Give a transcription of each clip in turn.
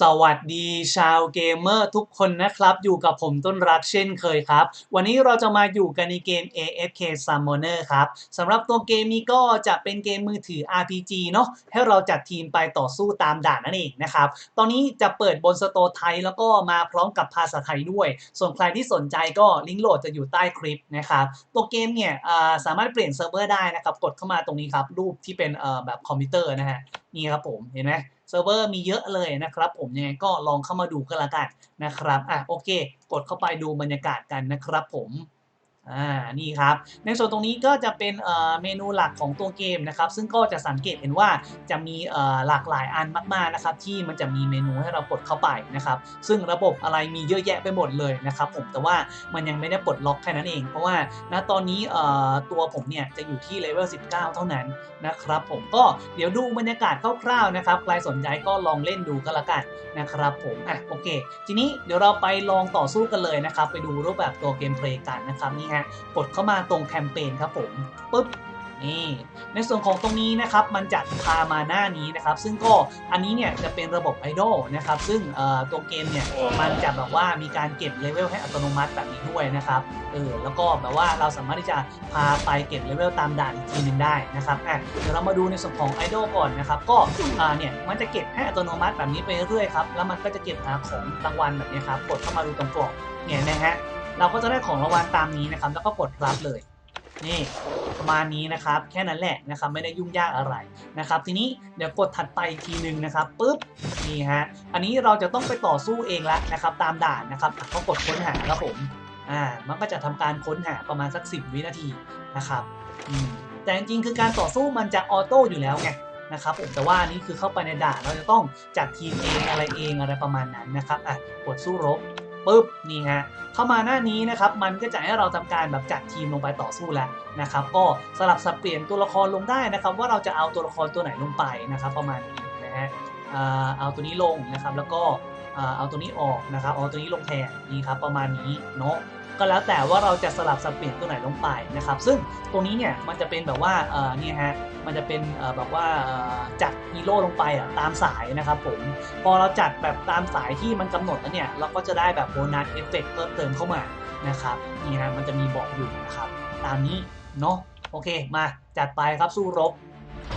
สวัสดีชาวเกมเมอร์ทุกคนนะครับ อยู่กับผมต้นรักเช่นเคยครับ วันนี้เราจะมาอยู่กันในเกม AFK Summoner ครับสำหรับตัวเกมนี้ก็จะเป็นเกมมือถือ RPG เนาะให้เราจัดทีมไปต่อสู้ตามด่านนั่นเองนะครับ ตอนนี้จะเปิดบนสโตไทยแล้วก็มาพร้อมกับภาษาไทยด้วย ส่วนใครที่สนใจก็ลิงก์โหลดจะอยู่ใต้คลิปนะครับตัวเกมเนี่ยสามารถเปลี่ยนเซิร์ฟเวอร์ได้นะครับกดเข้ามาตรงนี้ครับรูปที่เป็นแบบคอมพิวเตอร์นะฮะ นี่ครับผมเห็นไหมเซิร์ฟเวอร์มีเยอะเลยนะครับ ผมยังไงก็ลองเข้ามาดูกันละกันนะครับอะโอเค กดเข้าไปดูบรรยากาศกันนะครับผม อ่านี่ครับ ในส่วนตรงนี้ก็จะเป็นเมนูหลักของตัวเกมนะครับ ซึ่งก็จะสังเกตเห็นว่าจะมีหลากหลายอันมากๆนะครับ ที่มันจะมีเมนูให้เรากดเข้าไปนะครับ ซึ่งระบบอะไรมีเยอะแยะไปหมดเลยนะครับผมแต่ว่ามันยังไม่ได้ปลดล็อกแค่นั้นเอง เพราะว่าณตอนนี้ตัวผมเนี่ยจะอยู่ที่เลเวล19 เท่านั้นนะครับ ผมก็เดี๋ยวดูบรรยากาศคร่าวๆนะครับใครสนใจก็ลองเล่นดูก็แล้วกันนะครับ ผมอะโอเค ทีนี้เดี๋ยวเราไปลองต่อสู้กันเลยนะครับ ไปดูรูปแบบตัวเกมเพลย์กันนะครับนี่ฮะกดเข้ามาตรงแคมเปญครับผมปุ๊บนี่ในส่วนของตรงนี้นะครับมันจะพามาหน้านี้นะครับซึ่งก็อันนี้เนี่ยจะเป็นระบบไอดอลนะครับซึ่งตัวเกมเนี่ยมันจะแบบว่ามีการเก็บเลเวลให้อัตโนมัติแบบนี้ด้วยนะครับเออแล้วก็แบบว่าเราสามารถที่จะพาไปเก็บเลเวลตามด่านอีกทีหนึงได้นะครับอะเดี๋ยวเรามาดูในส่วนของไอดอลก่อนนะครับก็อ่าเนี่ยมันจะเก็บให้อัตโนมัติแบบนี้ไปเรื่อยๆครับแล้วมันก็จะเก็บหาของรางวัลแบบนี้ครับกดเข้ามาดูตรงกล่องเนี่ยนะฮะ เราก็จะได้ของรางวัลตามนี้นะครับ แล้วก็กดรับเลย นี่ประมาณนี้นะครับ แค่นั้นแหละนะครับ ไม่ได้ยุ่งยากอะไรนะครับ ทีนี้เดี๋ยวกดถัดไปอีกทีหนึ่งนะครับปุ๊บนี่ฮะอันนี้เราจะต้องไปต่อสู้เองละนะครับ ตามด่านนะครับก็กดค้นหาครับผมอ่ามันก็จะทำการค้นหาประมาณสัก 10 วินาทีนะครับแต่จริงๆคือการต่อสู้มันจะออโต้อยู่แล้วไงนะครับผมแต่ว่านนี้คือเข้าไปในด่านเราจะต้องจัดทีมเองอะไรเองอะไรประมาณนั้นนะครับอะกดสู้รบ ปุ๊บนี่ฮะเข้ามาหน้านี้นะครับมันก็จะให้เราทำการแบบจัดทีมลงไปต่อสู้แล้วนะครับก็สลับสับเปลี่ยนตัวละครลงได้นะครับ ว่าเราจะเอาตัวละครตัวไหนลงไปนะครับ ประมาณนี้นะฮะเอาตัวนี้ลงนะครับแล้วก็เอาตัวนี้ออกนะครับเอาตัวนี้ลงแทนนี่ครับประมาณนี้เนาะ ก็แล้วแต่ว่าเราจะสลับสับเปลี่ยนตัวไหนลงไปนะครับ ซึ่งตรงนี้เนี่ยมันจะเป็นแบบว่าเออเนี่ยฮะมันจะเป็นแบบว่าจัดฮีโร่ลงไปอะตามสายนะครับผมพอเราจัดแบบตามสายที่มันกำหนดแล้วเนี่ยเราก็จะได้แบบโบนัสเอฟเฟกต์เพิ่มเติมเข้ามานะครับนี่ฮะมันจะมีบอกอยู่นะครับตามนี้เนาะโอเคมาจัดไปครับสู้รบ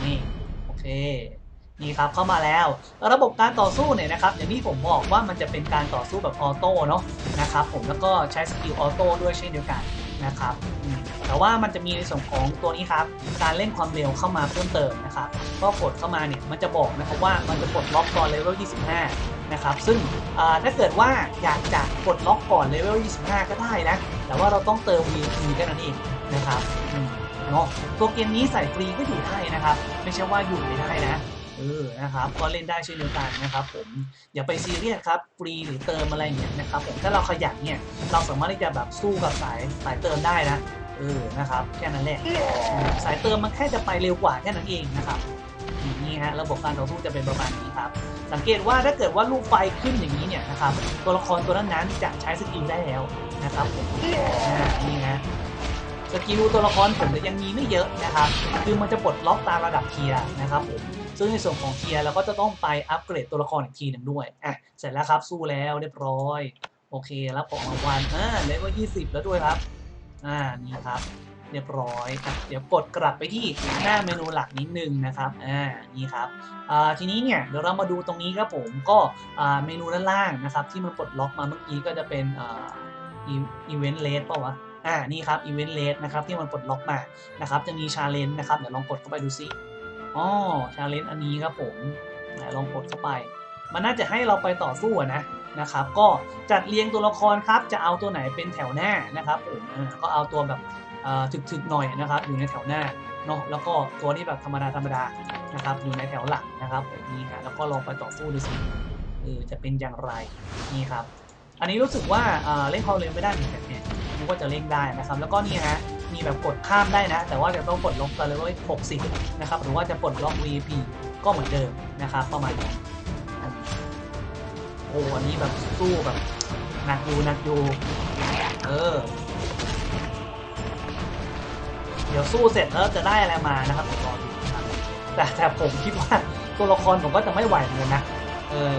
นี่โอเค นี่ครับเข้ามาแล้ว ระบบการต่อสู้เนี่ยนะครับอย่างที่ผมบอกว่ามันจะเป็นการต่อสู้แบบออโต้เนาะนะครับผมแล้วก็ใช้สกิลออโต้ด้วยเช่นเดียวกันนะครับแต่ว่ามันจะมีในส่วนของตัวนี้ครับการเล่นความเร็วเข้ามาเพิ่มเติมนะครับก็กดเข้ามาเนี่ยมันจะบอกนะครับว่ามันจะปลดล็อกตอนเลเวล 25 นะครับ ซึ่งถ้าเกิดว่าอยากจะปลดล็อกก่อนเลเวล 25 ก็ได้นะ แต่ว่าเราต้องเติม VIP แค่นั้นเองนะครับเนาะตัวเกมนี้ใส่ฟรีก็อยู่ได้นะครับ ไม่ใช่ว่าอยู่ไม่ได้นะ เออนะครับก็เล่นได้เช่นเดียวกันนะครับผมอย่าไปซีเรียสครับฟรีหรือเติมอะไรเนี่ยนะครับผมถ้าเราขยันเนี่ยเราสามารถที่จะแบบสู้กับสายสายเติมได้นะเออนะครับแค่นั้นแหละสายเติมมันแค่จะไปเร็วกว่าแค่นั้นเองนะครับนี่ฮะระบบการต่อสู้จะเป็นประมาณนี้ครับสังเกตว่าถ้าเกิดว่าลูกไฟขึ้นอย่างนี้เนี่ยนะครับตัวละครตัวนั้นๆจะใช้สกิลได้แล้วนะครับผมอ่านี่ฮะสกิลตัวละครผมเนี่ยยังมีไม่เยอะนะครับ คือมันจะปลดล็อกตามระดับเทียร์นะครับผม ซึ่งในส่วนของเทียร์เราก็จะต้องไปอัปเกรดตัวละครอีกทีหนึ่งด้วยอะเสร็จแล้วครับสู้แล้วเรียบร้อย โอเค รับของรางวัลอ่าเลเวล20แล้วด้วยครับอ่านี่ครับเรียบร้อยอะเดี๋ยวกดกลับไปที่หน้าเมนูหลักนิดนึงนะครับอ่านี่ครับอ่าทีนี้เนี่ยเดี๋ยวเรามาดูตรงนี้ครับผมก็อ่าเมนูด้านล่างนะครับ ที่มันปลดล็อกมาเมื่อกี้ก็จะเป็นอ่าอีเวนต์เลสเปล่าวะอ่านี่ครับอีเวนต์เลสนะครับที่มันปลดล็อกมานะครับจะมีชาเลนจ์นะครับเดี๋ยวลองกดเข้าไปดูซิ อ๋อชาเลนจ์อันนี้ครับผมลองกดเข้าไป มันน่าจะให้เราไปต่อสู้นะนะครับ ก็จัดเรียงตัวละครครับ จะเอาตัวไหนเป็นแถวหน้านะครับผมก็เอาตัวแบบถึกๆหน่อยนะครับอยู่ในแถวหน้าเนาะแล้วก็ตัวที่แบบธรรมดาธรรมดานะครับอยู่ในแถวหลังนะครับนี่ฮะแล้วก็ลองไปต่อสู้ดูสิเออจะเป็นอย่างไรนี่ครับ อันนี้รู้สึกว่าเล่นควาเร็วไม่ได้เหมือนกันเนี่ยนึกว่าจะเล่นได้นะครับ แล้วก็นี่ฮะ มีแบบกดข้ามได้นะ แต่ว่าจะต้องกดล็อกตอนเลเวล60 นะครับ หรือว่าจะปลดล็อก VIP ก็เหมือนเดิมนะครับ ประมาณนี้โอ้อันนี้แบบสู้แบบหนักอยู่หนักอยู่เออ เดี๋ยวสู้เสร็จแล้วจะได้อะไรมานะครับรอดูนะครับแต่แต่ผมคิดว่าตัวละครผมก็จะไม่ไหวเหมือนกันนะ เออ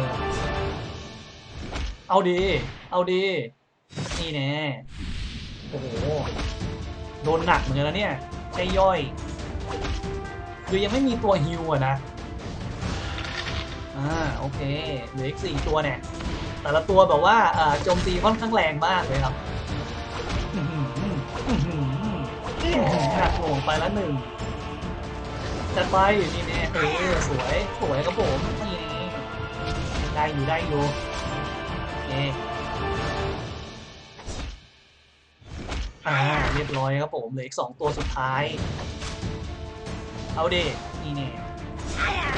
เอาดี เอาดี นี่แน่โอ้โห โดนหนักเหมือนกันแล้วเนี่ยใช่ย่อย คือยังไม่มีตัวฮิวอะนะ อ่า โอเค เหลืออีกสี่ตัวเนี่ย แต่ละตัวแบบว่าโจมตีค่อนข้างแรงมากเลยครับหักโหงไปละหนึ่งจัดไปนี่แน่เออสวย สวยครับผมนี่ได้อยู่ได้อยู่โอเค อ่าเรียบร้อยครับผมเหลืออีกสองตัวสุดท้าย เอาเดนี่แน่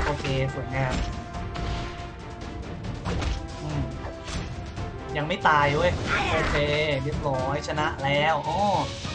โอเคสวยงามยังไม่ตายเว้ยโอเคเรียบร้อยชนะแล้วอ๋อ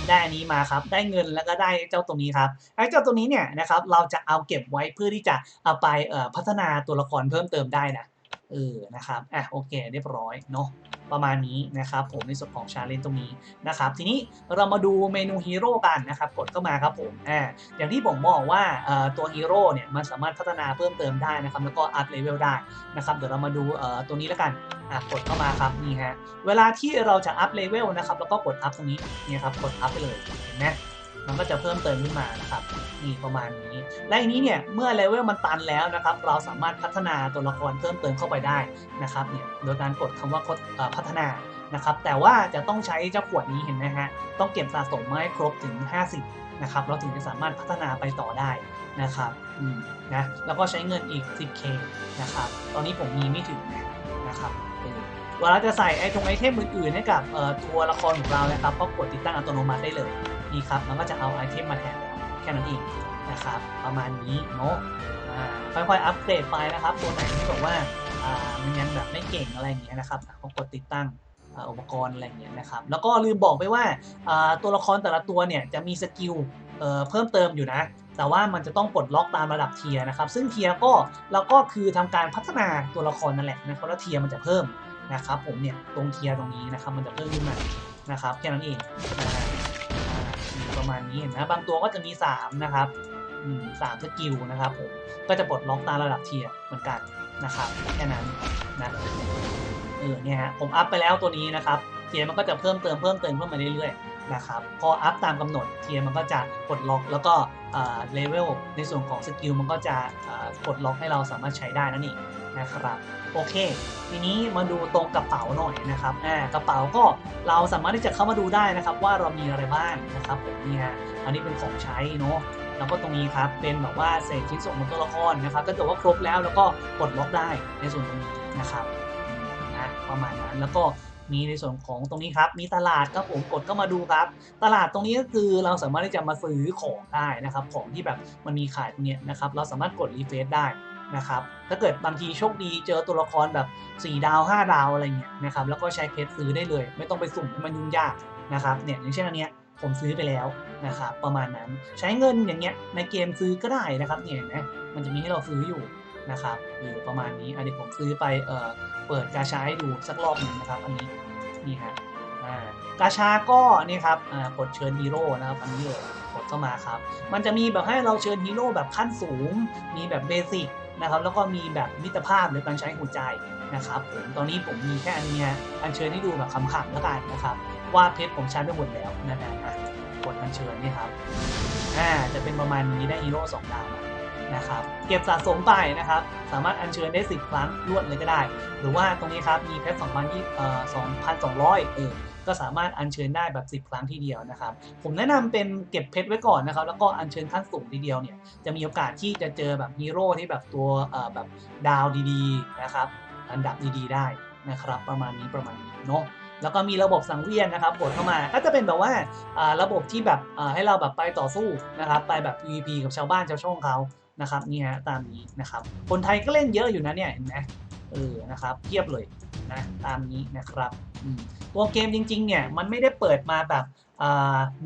ได้อันนี้มาครับ ได้เงินแล้วก็ได้เจ้าตัวนี้ครับไอ้เจ้าตัวนี้เนี่ยนะครับเราจะเอาเก็บไว้เพื่อที่จะเอาไปเอ่อพัฒนาตัวละครเพิ่มเติมได้นะ เออนะครับอะโอเคเรียบร้อยเนาะประมาณนี้นะครับผมในส่วนของชาเลนจ์ตรงนี้นะครับทีนี้เรามาดูเมนูฮีโร่กันนะครับกดเข้ามาครับผมอ่าอย่างที่ผมบอกว่าเอ่อตัวฮีโร่เนี่ยมันสามารถพัฒนาเพิ่มเติมได้นะครับแล้วก็อัพเลเวลได้นะครับเดี๋ยวเรามาดูเอ่อตัวนี้แล้วกันอะกดเข้ามาครับนี่ฮะเวลาที่เราจะอัพเลเวลนะครับแล้วก็กดอัพตรงนี้เนี่ยครับกดอัพไปเลยเห็นไหม มันก็จะเพิ่มเติมขึ้นมานะครับนี่ประมาณนี้ และอันนี้เนี่ยเมื่อเลเวลมันตันแล้วนะครับ เราสามารถพัฒนาตัวละครเพิ่มเติมเข้าไปได้นะครับเนี่ยโดยการกดคำว่าพัฒนานะครับ แต่ว่าจะต้องใช้เจ้าขวดนี้เห็นไหมฮะต้องเก็บสะสมมาให้ครบถึง 50นะครับเราถึงจะสามารถพัฒนาไปต่อได้นะครับอืมนะแล้วก็ใช้เงินอีก 10k นะครับตอนนี้ผมมีไม่ถึงนะครับเวลาจะใส่ไอทงไอเทมอื่นๆให้กับตัวละครของเรานะครับก็กดติดตั้งอัตโนมัติได้เลย นี่ครับมันก็จะเอาไอเทมมาแทนแล้วแค่นั้นเองนะครับประมาณนี้เนาะค่อยๆอัปเกรดไปนะครับตัวไหนที่แบบว่ามันยังแบบไม่เก่งอะไรอย่างเงี้ยนะครับก็กดติดตั้งอุปกรณ์อะไรอย่างเงี้ยนะครับแล้วก็ลืมบอกไปว่าตัวละครแต่ละตัวเนี่ยจะมีสกิลเพิ่มเติมอยู่นะ แต่ว่ามันจะต้องปลดล็อกตามระดับเทียนะครับ ซึ่งเทียก็เราก็คือทำการพัฒนาตัวละครนั่นแหละนะครับแล้วเทียมันจะเพิ่มนะครับผมเนี่ยตรงเทียตรงนี้นะครับมันจะเพิ่มขึ้นมานะครับแค่นั้นเองนะ ประมาณนี้เห็นไหมบางตัวก็จะมี 3 นะครับอืมสามสกิลนะครับผมก็จะปลดล็อกตามระดับเทียร์เหมือนกันนะครับแค่นั้นนะเออเนี่ยฮะผมอัพไปแล้วตัวนี้นะครับเทียร์มันก็จะเพิ่มเติมเพิ่มเติมเพิ่มมาเรื่อยๆ นะครับ พออัพตามกำหนดเทียมันก็จะปลดล็อก แล้วก็เลเวลในส่วนของสกิลมันก็จะปลดล็อกให้เราสามารถใช้ได้นั่นเองนะครับโอเค ทีนี้มาดูตรงกระเป๋าหน่อยนะครับอ่ากระเป๋าก็เราสามารถที่จะเข้ามาดูได้นะครับ ว่าเรามีอะไรบ้างนะครับผมนี่ฮะอันนี้เป็นของใช้เนาะแล้วก็ตรงนี้ครับเป็นแบบว่าเศษชิ้นส่วนของตัวละครนะครับถ้าเกิดว่าครบแล้วแล้วก็ปลดล็อกได้ในส่วนตรงนี้นะครับนะประมาณนั้นแล้วก็ มีในส่วนของตรงนี้ครับมีตลาดครับผมกดเข้ามาดูครับ ตลาดตรงนี้ก็คือเราสามารถที่จะมาซื้อของได้นะครับ ของที่แบบมันมีขายตรงนี้นะครับ เราสามารถกดรีเฟซได้นะครับถ้าเกิดบางทีโชคดีเจอตัวละครแบบ 4 ดาว 5 ดาวอะไรเงี้ยนะครับแล้วก็ใช้เพชรซื้อได้เลย ไม่ต้องไปสุ่มให้มันยุ่งยากนะครับเนี่ยอย่างเช่นอันเนี้ยผมซื้อไปแล้วนะครับประมาณนั้นใช้เงินอย่างเงี้ยในเกมซื้อก็ได้นะครับเนี่ยนไหมมันจะมีให้เราซื้ออยู่ นะครับหรือประมาณนี้อันนี้ผมซื้อไปเอ่อเปิดกาชาให้ดูสักรอบหนึ่งนะครับ อันนี้นี่ฮะอ่ากาชาก็นี่ครับกดเชิญฮีโร่นะครับอันนี้เลยกดเข้ามาครับ มันจะมีแบบให้เราเชิญฮีโร่แบบขั้นสูง มีแบบเบสิกนะครับแล้วก็มีแบบมิตรภาพหรือการใช้หัวใจนะครับผมตอนนี้ผมมีแค่อันนี้อันเชิญให้ดูแบบขำๆแล้วกันนะครับ ว่าเพชรผมใช้ไปหมดแล้วนะฮะอะกดอันเชิญนี่ครับอ่าจะเป็นประมาณนี้ได้ฮีโร่สองดาวมา นะครับ เก็บสะสมไปนะครับ สามารถอัญเชิญได้ 10 ครั้งรวดเลยก็ได้ หรือว่าตรงนี้ครับ มีเพชร2,000เอ่อ2,200เออก็สามารถอัญเชิญได้แบบ 10 ครั้งทีเดียวนะครับ ผมแนะนำเป็นเก็บเพชรไว้ก่อนนะครับ แล้วก็อัญเชิญขั้นสูงทีเดียวเนี่ย จะมีโอกาสที่จะเจอแบบฮีโร่ที่แบบตัวเอ่อแบบดาวดีๆนะครับ อันดับดีๆได้นะครับ ประมาณนี้ประมาณนี้เนาะแล้วก็มีระบบสังเวียนนะครับกดเข้ามาก็จะเป็นแบบว่าระบบที่แบบให้เราแบบไปต่อสู้นะครับ ไปแบบ PVP กับชาวบ้านชาวช่องเขา นะครับนี่ฮะตามนี้นะครับ คนไทยก็เล่นเยอะอยู่นะเนี่ยเห็นไหมเออนะครับเทียบเลยนะตามนี้นะครับตัวเกมจริงๆเนี่ยมันไม่ได้เปิดมาแบบ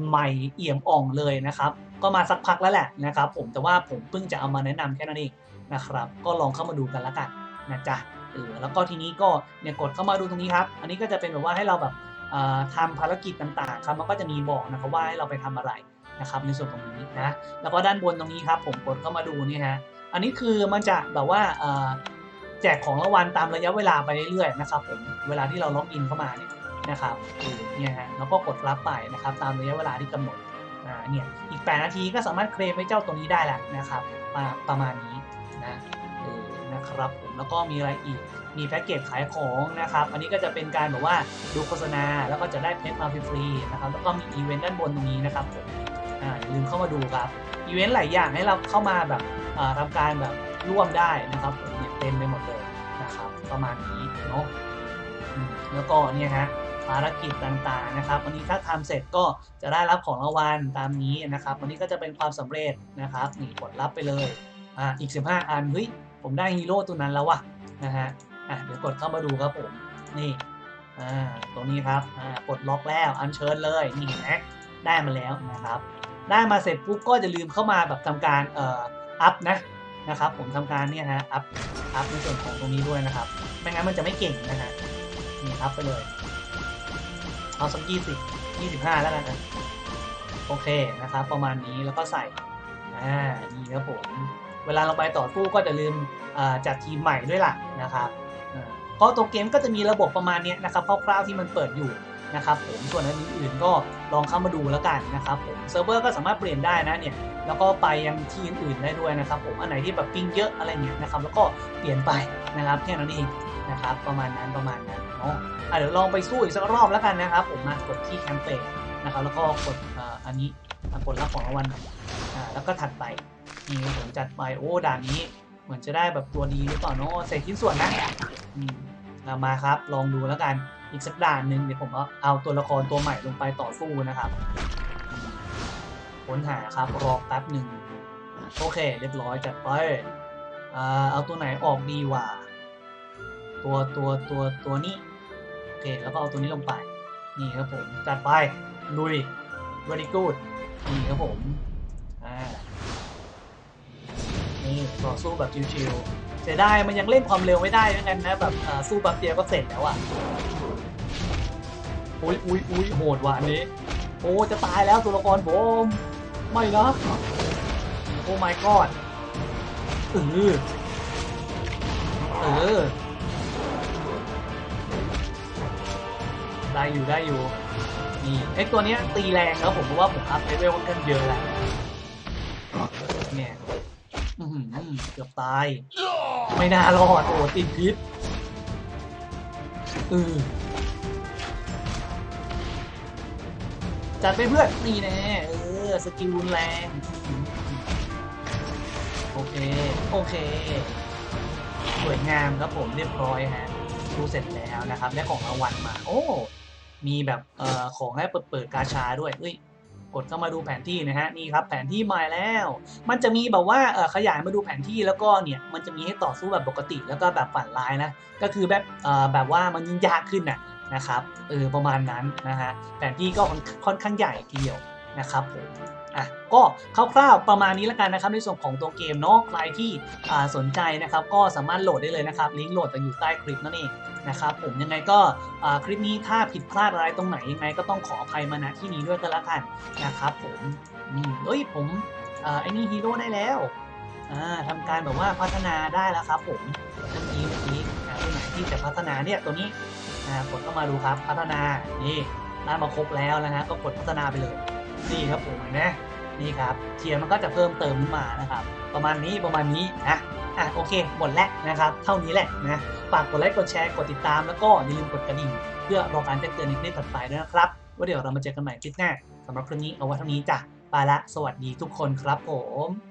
ใหม่เอี่ยมอ่องเลยนะครับ ก็มาสักพักแล้วแหละนะครับ ผมแต่ว่าผมเพิ่งจะเอามาแนะนำแค่นั้นเองนะครับ ก็ลองเข้ามาดูกันละกันนะจ๊ะเออแล้วก็ทีนี้ก็เนี่ยกดเข้ามาดูตรงนี้ครับ อันนี้ก็จะเป็นแบบว่าให้เราแบบเอ่อทำภารกิจต่างๆครับมันก็จะมีบอกนะครับว่าให้เราไปทำอะไร นะครับในส่วนตรงนี้นะแล้วก็ด้านบนตรงนี้ครับผมกดเข้ามาดูนี่ฮะอันนี้คือมันจะแบบว่าแจกของรางวัลตามระยะเวลาไปเรื่อยๆนะครับผมเวลาที่เราล็อกอินเข้ามาเนี่ยนะครับเนี่ยฮะแล้วก็กดรับไปนะครับตามระยะเวลาที่กำหนดอ่าเนี่ยอีก 8 นาทีก็สามารถเคลมให้เจ้าตัวนี้ได้แหละนะครับประประมาณนี้นะเออนะครับผมแล้วก็มีอะไรอีกมีแพ็กเกจขายของนะครับ อันนี้ก็จะเป็นการแบบว่าดูโฆษณาแล้วก็จะได้เพชรมาฟรีๆนะครับแล้วก็มีอีเวนต์ด้านบนตรงนี้นะครับผม อ่าอย่าลืมเข้ามาดูครับอีเวนต์หลายอย่างให้เราเข้ามาแบบอ่าทำการแบบร่วมได้นะครับผมเนี่ยเต็มไปหมดเลยนะครับ ประมาณนี้เนาะแล้วก็เนี่ยฮะภารกิจต่างๆนะครับ วันนี้ถ้าทำเสร็จก็จะได้รับของรางวัลตามนี้นะครับ วันนี้ก็จะเป็นความสำเร็จนะครับนี่กดรับไปเลยอ่าอีก 15 อันเฮ้ยผมได้ฮีโร่ตัวนั้นแล้ววะนะฮะอะเดี๋ยวกดเข้ามาดูครับผมนี่อ่าตรงนี้ครับอ่ากดล็อกแล้วอัญเชิญเลยนี่เห็นไหมได้มาแล้วนะครับ ได้มาเสร็จปุ๊บก็จะลืมเข้ามาแบบทำการเอ่ออัพนะนะครับ ผมทำการเนี่ยฮะอัพอัพในส่วนของตรงนี้ด้วยนะครับไม่งั้นมันจะไม่เก่งนะฮะนี่อัพไปเลยเอาสักยี่สิบยี่สิบห้าแล้วกันนะโอเคนะครับ ประมาณนี้แล้วก็ใส่อ่านี่ครับผมเวลาเราไปต่อสู้ก็จะลืมจัดทีมใหม่ด้วยล่ะนะครับเพราะตัวเกมก็จะมีระบบประมาณนี้นะครับคร่าวๆที่มันเปิดอยู่ นะครับผมส่วนอันอื่นก็ลองเข้ามาดูแล้วกันนะครับผมเซิร์ฟเวอร์ก็สามารถเปลี่ยนได้นะเนี่ยแล้วก็ไปยังที่อื่นๆได้ด้วยนะครับ ผมอันไหนที่แบบปิ้งเยอะอะไรเงี้ยนะครับแล้วก็เปลี่ยนไปนะครับแค่นั้นเองนะครับประมาณนั้นประมาณนั้นเนาะะเดี๋ยวลองไปสู้อีกสักรอบแล้วกันนะครับ ผมมากดที่แคมเปญนะครับแล้วก็กดอ,อันนี้กดรับของรางวัลแล้วก็ถัดไปนี่ผมจัดไปโอ้ด่านนี้เหมือนจะได้แบบตัวดีหรือเปล่าเนาะใส่ชิ้นส่วนนะมาครับลองดูแล้วกัน อีกสักด่านหนึ่งเดี๋ยวผมเอาเอาตัวละครตัวใหม่ลงไปต่อสู้นะครับค้นหาครับรอแป๊บหนึ่งโอเค เรียบร้อยจัดไปเอาตัวไหนออกดีกว่า ตัวตัวตัวตัวนี้โอเคแล้วก็เอาตัวนี้ลงไป นี่ครับผมจัดไปลุย very good นี่ครับผมอ่านี่ต่อสู้แบบชิวๆเสียดายมันยังเล่นความเร็วไม่ได้เหมือนกันนะแบบสู้แป๊บเดียวก็เสร็จแล้วอะ อุ้ยอุ้ยอุ้ยโหดว่ะอันนี้ โอ้จะตายแล้วตัวละครผมไม่นะโอ้ my god เออเออได้อยู่ได้อยู่นี่ไอตัวเนี้ยตีแรงแล้วผมเพราะว่าผมอัพเลเวลค่อนข้างเยอะแหละเนี่ยเกือบตาย ไม่น่ารอดโอ้ติดพิษเออ จัดไปเพื่อนนี่แน่เออสกิลรุนแรง โอเค โอเค สวยงามครับผมเรียบร้อยฮะดูเสร็จแล้วนะครับได้ของรางวัลมา โอ้ มีแบบเอ่อของให้เปิดเปิดกาชาด้วยเอ้ยกดเข้ามาดูแผนที่นะฮะนี่ครับแผนที่มาแล้ว มันจะมีแบบว่าเออขยายมาดูแผนที่แล้วก็เนี่ยมันจะมีให้ต่อสู้แบบปกติแล้วก็แบบฝันร้ายนะก็คือแบบเออแบบว่ามันยิ่งยากขึ้นน่ะ นะครับเออประมาณนั้นนะฮะแผนที่ก็ค่อนข้างใหญ่ทีเดียวนะครับผมอะก็คร่าวๆประมาณนี้แล้วกันนะครับในส่วนของตัวเกมเนาะใครที่อ่าสนใจนะครับก็สามารถโหลดได้เลยนะครับลิงก์โหลดจะอยู่ใต้คลิปนั่นเองนะครับผมยังไงก็อ่าคลิปนี้ถ้าผิดพลาดอะไรตรงไหนยังไงก็ต้องขออภัยมาณที่นี้ด้วยกันละกันนะครับผมอืมเอ้ยผมอ่าไอ้นี่ฮีโร่ได้แล้วอ่าทำการแบบว่าพัฒนาได้แล้วครับผมเมื่อกี้เมื่อกี้อ่าตัวไหนที่จะพัฒนาเนี่ยตัวนี้ อ่ากดเข้ามาดูครับพัฒนานี่ได้มาครบแล้วนะฮะก็กดพัฒนาไปเลยนี่ครับผมเห็นไหมนี่ครับเทียร์มันก็จะเพิ่มเติมขึ้นมานะครับประมาณนี้ประมาณนี้นะอะโอเคหมดแล้วนะครับเท่านี้แหละนะฝากกดไลค์กดแชร์กดติดตาม แล้วก็อย่าลืมกดกระดิ่ง เพื่อรอการแจ้งเตือนในคลิปถัดไปด้วยนะครับว่าเดี๋ยวเรามาเจอกันใหม่คลิปหน้าสำหรับคลิปนี้เอาไว้เท่านี้จ้ะไปละสวัสดีทุกคนครับผม